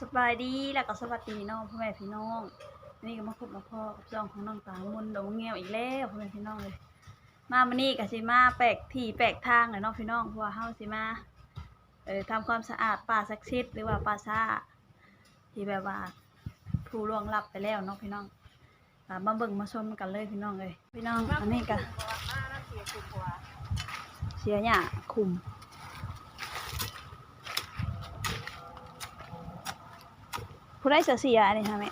สบายดีแล้วก็สวัสดีน้องพ่อแม่พี่น้องนี่ก็มาพบมาพ่อกับจ้องของน้องตามนต์ดอกมะเงียวอีกแล้วพ่อแม่พี่น้องเลย มามื้อนี้ก็สิมาแปลกที่แปลกทางเลยเนาะพี่น้องเพราะว่าเฮาสิมาเอ่อทำความสะอาดป่าศักดิ์สิทธิ์หรือว่าป่าซ่าที่แบบว่าผู้ล่วงลับไปแล้วเนาะพี่น้องก็มาเบิ่งมาชมกันเลยพี่น้องเลยพี่น้องอันนี้ก็เสียหญ้าคุม ผู้ได้เสียเสียอันนี้ค่ะแม่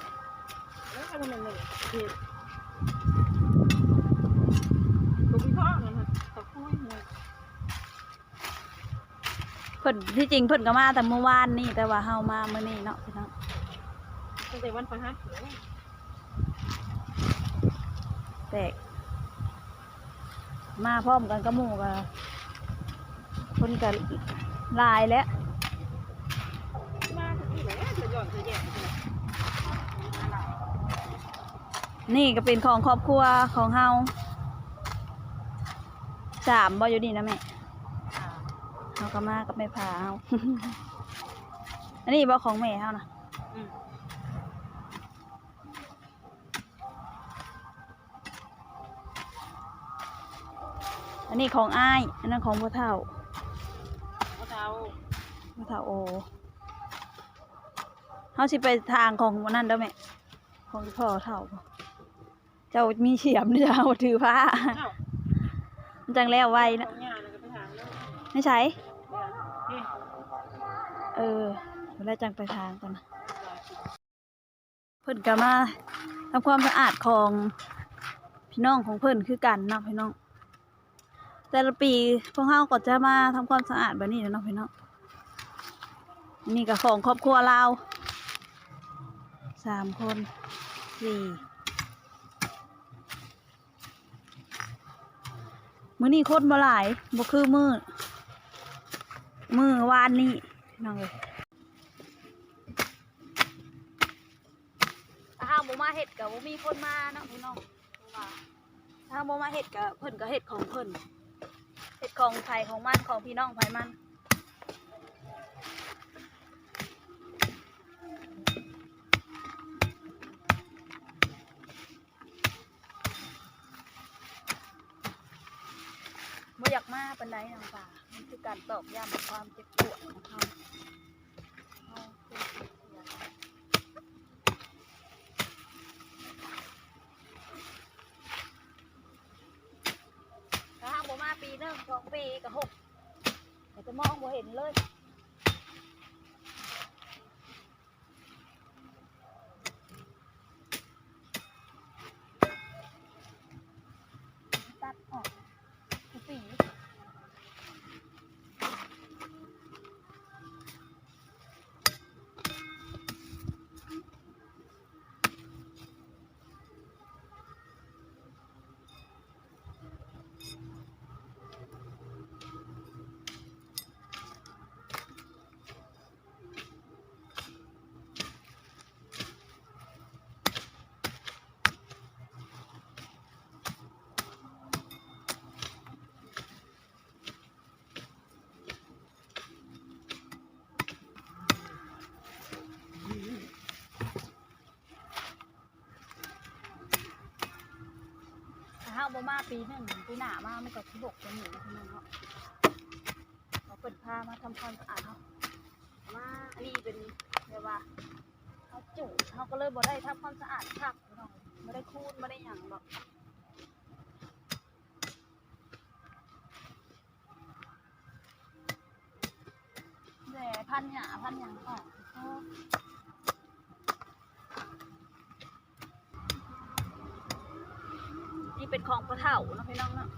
แล้วทำมันหนึ่งเลยคือผมมีพ่อนะฮะเขาคุยเลยเพิ่นที่จริงเพิ่นก็มาแต่เมื่อวานนี่แต่ว่าเฮามาเมื้อนี้เนาะพี่น้องตั้งแต่วันพฤหัสเลยแตกมาพร้อมกันกับหมู่ก็เพิ่นก็หลายแล้วมาถึงนี่แหละจะหย่อนจะแย่จะ นี่ก็เป็นของครอบครัวของเฮาสามบ่อยู่นี่นะแม่เฮาก็มากับแม่พาเฮา อันนี้บ่ของแม่เฮานะอืมอันนี้ของอ้าย อันนั้นของพ่อเฒ่าเอาเท้าพ่อเฒ่าโอเฮาสิไปทางของวันนั้นเด้อแม่ ของพ่อเฒ่าบ่ เจ้ามีเฉียมเจ้าถือผ้าเอ้ามันจังแล้วไว้ขนะองยาแล้วก็ไปทางแล้วไม่ใช่นี่เออเวลาจังไปทางกันนะเพิ่นก็มาทำความสะอาดของพี่น้องของเพิ่นคือกันเนาะพี่น้อง แต่ละปีพวกเฮาก็จะมาทำความสะอาดแบบนี้แหละเนาะพี่น้องนี่ก็ของครอบครัวเราสามคนสี่ มื้อนี้คนบ่หลายบ่คือมือมือวานนี่น้องเลยถ้าหาบ่มาเห็ดกับ่มีคนมาเนาะพี่น้องเพราะว่าถ้าบ่มาเห็ดก็เพิ่นก็เห็ดของเพิ่นเห็ดของไผ่ของมันของพี่น้องไผ่มัน มาปันไดน้ำตามันคือการตอกย้ำความเจ็บปวดของเขาถ้าหากบ่มาปีนึงสองปีก็หกแต่จะมองบ่เห็นเลย บ่มาปีหนึ่งปีหน้ามามันก็สิบกจะหนีนะพี่น้องเนาะเราเปิดผ้ามาทำความสะอาดเนาะมาอันนี้เป็นเรียกว่าเขาจุเขาก็เลยบ่ได้ทำความสะอาดคักพี่น้องไม่ได้คูดไม่ได้หยังแบบแต่พันหยาพันหยังออกก็นี่ เป็นของพระเถ่าเนาะพี่น้องเนาะ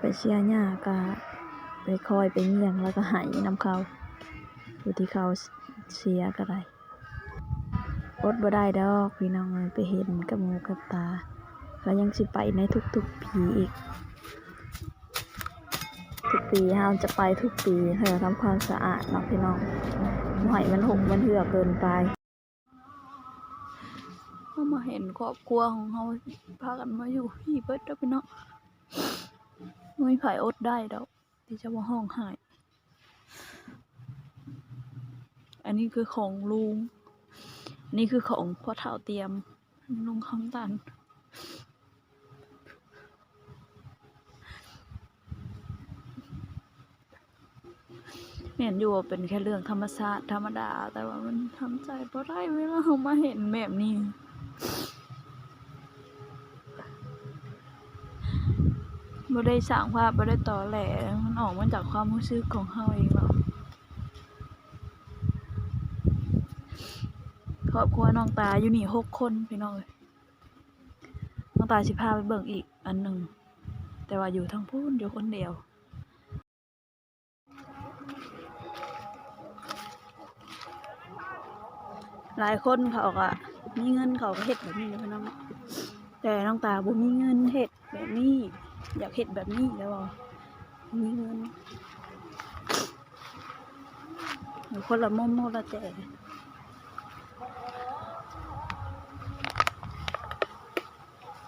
ไปเชียร์หญ้าก็ไปคอยไปเงี่ยงแล้วก็หายน้ำเขาอยู่ที่เขาเสียร์ก็ได้อดบ่ได้ดอกพี่น้องไปเห็นกับหมูกับตาก็ยังสิไปในทุกๆปีอีก ทุกปีเราจะไปทุกปีเพื่อทำความสะอาดเนาะพี่น้องบ่ให้มันหกมันเหือเกินไปเรามาเห็นครอบครัวของเราพากันมาอยู่พี่เบิร์ดเด้อพี่น้อง ไม่มีไผอดได้ดอกที่จะมาห้องหาย อันนี้คือของลุง นี่คือของพ่อเฒ่าเตรียมลุงคำตัน เห็นอยู่ว่าเป็นแค่เรื่องธรรมชาติธรรมดา แต่ว่ามันทำใจบ่ได้เวลาเรามาเห็นแบบนี้ บ่ได้สร้างภาพบ่ได้ต่อแหลมันออกมาจากความรู้สึกของเฮาเองเนาะครอบครัวน้องตาอยู่นี่หกคนพี่น้องเอ้ยน้องตาสิพาไปเบิ่งอีกอันหนึ่งแต่ว่าอยู่ทางพูนอยู่คนเดียวหลายคนเขาก็มีเงินเขาก็เฮ็ดแบบนี้นะพี่น้อง แต่น้องตาบ่มีเงินเฮ็ดแบบนี้ อยากเห็ดแบบนี้แล้วมีเงินอยู่คนละมุมคนละแต่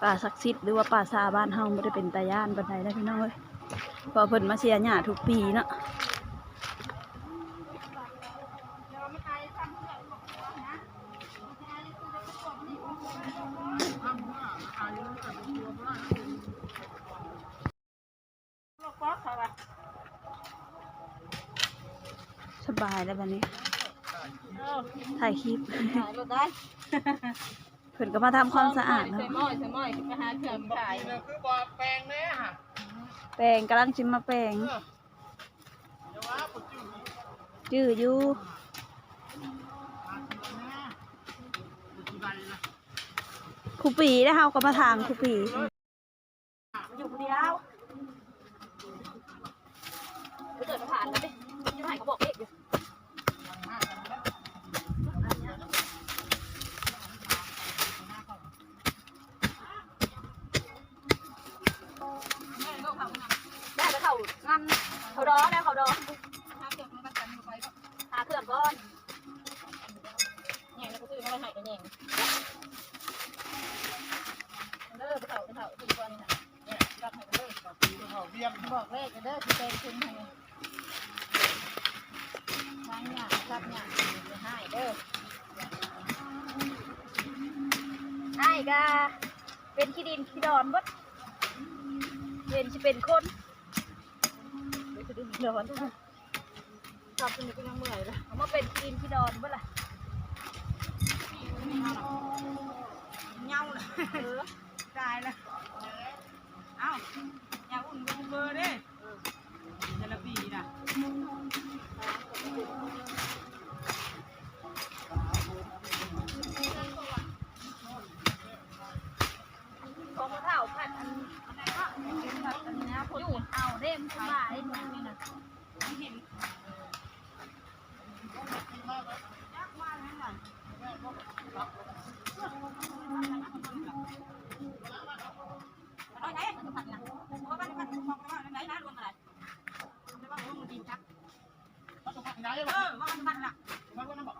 ป่าศักดิ์สิทธิ์หรือว่าป่าซาบ้านเฮาไม่ได้เป็นตาย่านบันไดได้พี่น้องเอ้ยพอเพิ่นมาเสียหญ้าทุกปีเนาะ บายแล้วบัดนี้ ถ่ายคลิป ขายรถได้เพิ่นก็มาทำความสะอาดใส่เนาะหม้อใส่หม้อไปหาเครื่องขายเนี่ยคือบ่แปลงแน่ฮะแปลงกำลังจิมมาแปลงเออเดี๋ยวว่าปุจื้อจื้ออยู่มาทีละแน่ปุจื้อใดนะครูปีนะเฮาก็มาทางครูปี อยู่คนเดียว ไปเขาดอได้วเขาดอหาเครื่องมากันไปหาเครื่องก่อนเนี่ยแล้วก็ซื้อมาให้กันเองเด้อไปเขาไปเขาซื้อก่อนนี่นะเนี่ยรับให้เลยปีก็เขาเวียนบอกเลขกันเด้อที่เป็นคุณให้ทางเนี่ยรับเนี่ยจะให้เด้อให้กาเป็นขี้ดินขี้ดอนบดเป็นสิเป็นคน เดี๋ยวจะดึงเดี๋ยววันทำเป็นก็ยังเมื่อยเลยเอามาเป็นขี้ดินขี้ดอนบดล่ะเงาเลยเออตายแล้วเอ้าอย่าอุ่นกูเบอร์ด้แต่ละปีนะของมะเท่าพันอันอันไหนวะเป็นแบบอันนี้นะอยู่เอาเด้มสบาย บอก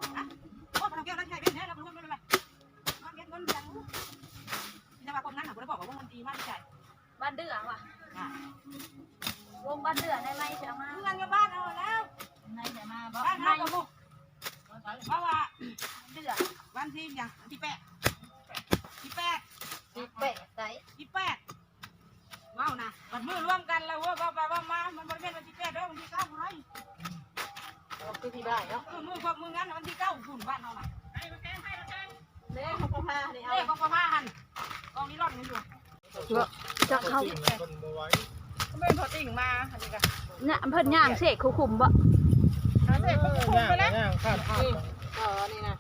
โอ้มันเกี่ยวอะไรใช่ไหมเนี่ยเรารวมกันเลยมันเกี่ยวกันอย่างจะมานนั้นเขาได้บอกว่ามันดีมากใช่บ้านเดือว่ะวงบ้านเดือได้ไหมเสียมา เงินกับบ้านเอาแล้ว ในเสียมาบ่ บ้าน ใน เอากับบุกเพราะว่าเดือดวัน ที่อย่างที่แปดที่แปดสิแปะไตที่แปดว้าวนะมันมือร่วมกันแล้วว่าว่าไปว่ามา มันบริเวณวันที่แปดเด้อวันที่เก้าไรคือที่ได้เนาะเออมือพวกมืองั้นวันที่เก้าฝุ่นบ้านเราน่ะเด้ของพ่อพานี่เอาเอ้ของประมาหันกองนี้ร่อนมันอยู่จะเข้าคนบ่ไหวไม่พอติ่งมาอันนี้กันเนี่ยเพิ่นย่างเสกคุคุมบ่เอาเสร็จก็คุมไปแล้วย่างข้ามข้ามต่อนี่นะ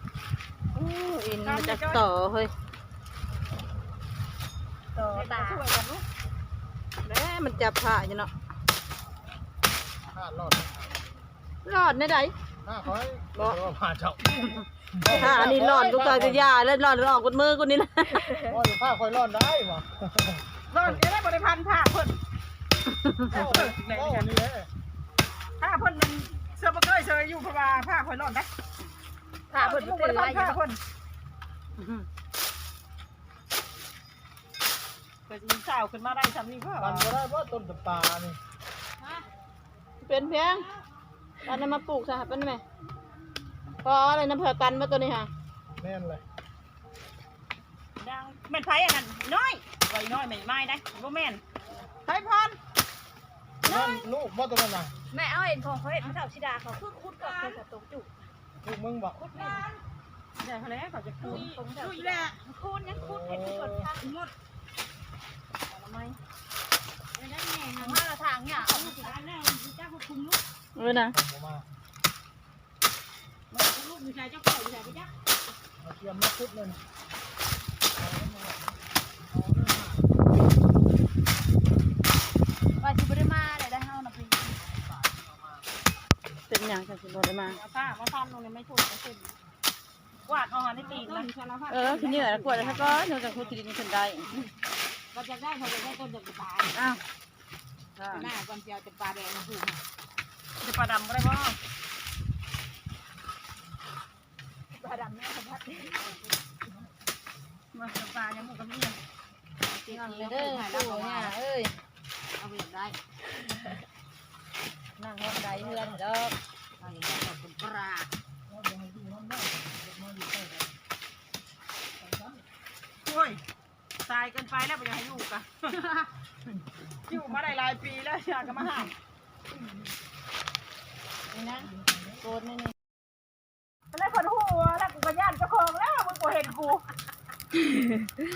อู้อินมาจากต่อเฮ้ยต่อตาช่วยกันลูกแล้วมันจับผ้าอยู่เนาะห้ารอดรอดในใดห้าคอยบอกว่าผ่าเจ้าผ้าอันนี้รอดลูกตาจะยาแล้วรอดออกกดมือคนนี้นะว่าอยู่ผ้าคอยรอดได้บ่รอดจะได้บริพันธ์ผ้าเพิ่นโอ้โหนี่แหละผ้าเพิ่นมันเสื้อบ่เคยเสื้ออยู่เพราะว่าผ้าคอยรอดได้ ผ้าเพิ่นบ่บ่ได้ได้พันผ้าผ้าเพิ่นเพิ่นยิงสาวขึ้นมาได้ซ้ำนี่เพิ่นมันก็ได้เพราะต้นตะปานี่เป็นเพียงตอนนั้นมาปลูกสหเป็นไหมพออะไรน้ำเผือกกันมาตัวนี้ค่ะแม่นเลยดังแม่นไผอันนั้นน้อยไว้น้อยไม่ไม้ได้บ่แม่นไผพรนั่นลูกบ่ตัวนั้นน่ะแม่เอาเห็นของเขาเห็นพระเจ้าชิดาเขาคือคุดกับเคยกับตรงจุก ลูกมึงบอกได้เขาแล้วเขาจะคุยตรงเจ้าคุยชิแหดาละคูณยังคูณเห็นทุกคนค่ะหมดมาละทางเนี่ยเอาสิอันนั้นเจ้าคุมลูกเออนะลูกมีชายเจ้าเก่าอยู่ไหนไปจ้ะเตรียมมาคุดเลย ว่าสิบ่ได้มาเลยได้เฮานะพี่ เป็นอย่างจากสิบได้มา เอาผ้ามาพันลงในไม่ถูกไม่ขึ้นกวาดออกในตีนนะเออทีนี้เหรอกวดแล้วก็หนูจะคุยทีนี้คนได้เราจะได้เขาจะได้ต้นจะตายอ้าวหน้าก่อนเจียวจะปลาแดงมาถูกจะปลาดำก็ได้ป่ะผ้าดำเนี่ยเขาพัดมาปลายังมุกกับนี่นั่งเลยเด้อปู่เนี่ยเอ้ยเอาไปได้นั่งห้องใดเพื่อนเด้อ เอาอย่างนี้กับเป็นปลาโอ้ยตายกันไปแล้วไปยังให้อยู่กันอยู่มาได้หลายปีแล้วอยากจะมาห้ามนี่นะโกนนี่นี่ไปเลยคนหัวแล้วกูก็ย่านเจ้าของแล้วมึงกูเห็นกู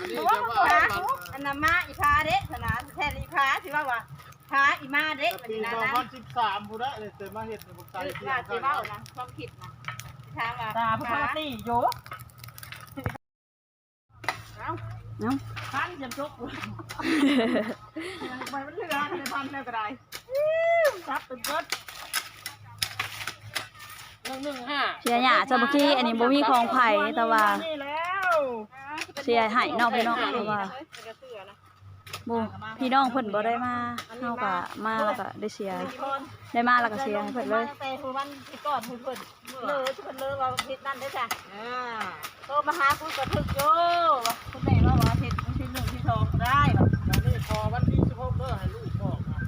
อันนี้จะว่ามันอันนั้นมาอีพาเด้สนานแทนอีพาสิว่าว่า พาอีมาเด้บัดปีนี้นะสองนะพันสิบสามผู้ได้เลยแต่มาเห็ดในบุกไตคือเทียว่ามสิกันเว้านะความคิดนะทางว่าตาพระตีโยเนาะพันยำจุกไปมันเหลือในพันแล้วก็ได้ซับเป็นเบิดหนึ่งหนึ่งห้าเชียร์หยาจะเมื่อกี้อันนี้บ่มีของไผ่แต่ว่านี่แล้วเชียร์ให้นอกไปนอกแต่ว่า บ่พี่น้องเพิ่นบ่ได้มาเฮาก็มาแล้วก็ได้เชียร์ได้มาแล้วก็เชียร์ให้เพิ่นเลยตั้งแต่คือวันที่ก่อนเพิ่นเลอที่เพิ่นเลอว่าเฮ็ดนั่นเด้อจ้ะอ่าโทรมาหาคุณกระทึกโยว่าคุณแม่ว่าว่าเฮ็ดที่หนึ่งที่สองได้บ่แล้วนี่พอวันที่สิบหกเด้อให้ลูกบอกนะ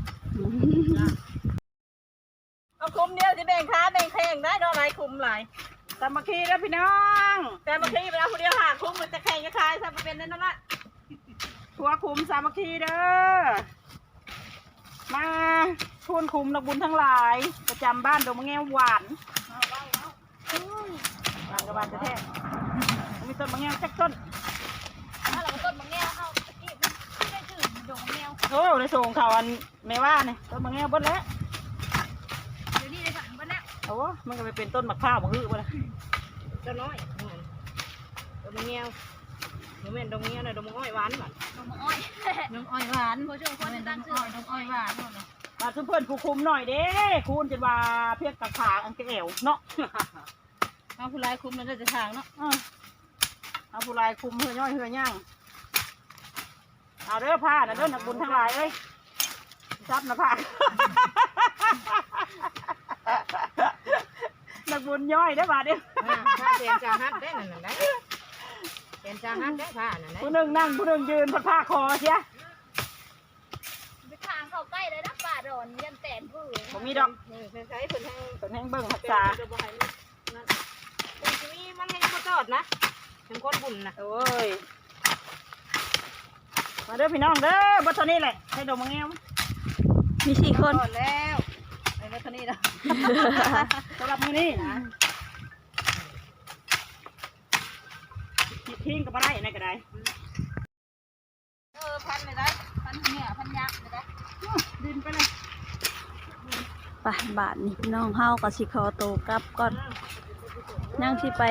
เอาคุมเดียวสิแบ่งค้าแบ่งแพงได้ดอกหลายคุมหลายสามัคคีแล้วพี่น้องแต่บางทีเวลาคนเดียวหาคุมมันจะแข่งจะคายซะเป็นนั่นละ ทัวคุมสามัคคีเด้อ มาทุนคุมนักบุญทั้งหลาย ประจำบ้านดงแงวหวานบ้านกับบ้านจะแท้มีต้นมะแงวจักต้นถ้าเราต้นมะแง่เข้าตะกี้ไม่ได้ชื่อดงแง่โอ้ในส่งเขาอันไม่ว่าเนี่ยต้นมะแงวเบดแล้วเดี๋ยวนี้ได้สั่งบ้านแล้วโอ้มันก็ไปเป็นต้นมะพร้าวมะฮือไปแล้วตัวน้อยดงมะแง่ หนูแม่นดงมะแง่วน่ะดงมะอ้อยหวานหวานดงมะอ้อยดงอ้อยหวานผู้ช่วยคนตั้งชื่อดงอ้อยหวานมาซุเพื่อนผู้คุมหน่อยเด้คูณจะว่าเพียกตะขาอันเกลียวเนาะเอาผู้ร้ายคุมมันจะทางเนาะเออเอาผู้ลายคุมเหือย่อยเหือย่างเอาเด้อผ้านะเด้อนักบุญทั้งหลายเอ้ยจับนะผ้านักบุญย่อยได้อบาดเดียว ถ้าเปลี่ยนจาฮัดได้นั่นน่ะได้ เปลี่ยนจาฮัดได้ผ้านั่นได้ผู้หนึ่งนั่งผู้หนึ่งยืนพัดผ้าคอเชียไปทางเข้าใกล้เลยนะป่าดอนยันแตนผู้ผมมีดอกนี่เพิ่นใช้เพิ่นให้เป็นแห้งเบิ่งพัดษาจะบ่ให้นั่นเป็นชีวิตมันให้บ่จอดนะถึงคนบุญนะโอ้ยมาเด้อพี่น้องเด้อบัดเท่านี้แหละให้ดมมาแง้วมีสี่คนก่อนแล้วไปมาเท่านี้แล้วสำหรับมื้อนี้นะ ทิ้งกับอะไรนั่นก็ได้เออพันเลยได้พันเนี่ยพันยักษ์เลยได้ดินไปเลยไปบาทนี่พี่น้องเฮาก็สิขอตัวกลับก่อนยังสิไป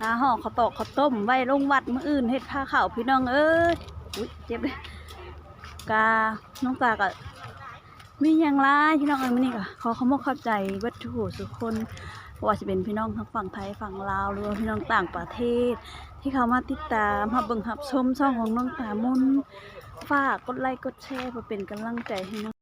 หาห่อข้าวตอกข้าวต้มไว้ลงวัดมื้ออื่นเฮ็ดผ้าขาวพี่น้องเอ้ยอุ้ยเจ็บเลยกาน้องตาก็มีอย่างไรพี่น้องเอ้ยมื้อนี้ก็ขอขอบคุณเข้าใจวัตถุสุกคน ว่าจะเป็นพี่น้องทั้งฝั่งไทยฝั่งลาวหรือว่าพี่น้องต่างประเทศ ที่เขามาติดตามรับเบิ่งรับชมช่องของน้องตามุนฝากกดไลค์กดแชร์เพื่อเป็นกำลังใจให้น้อง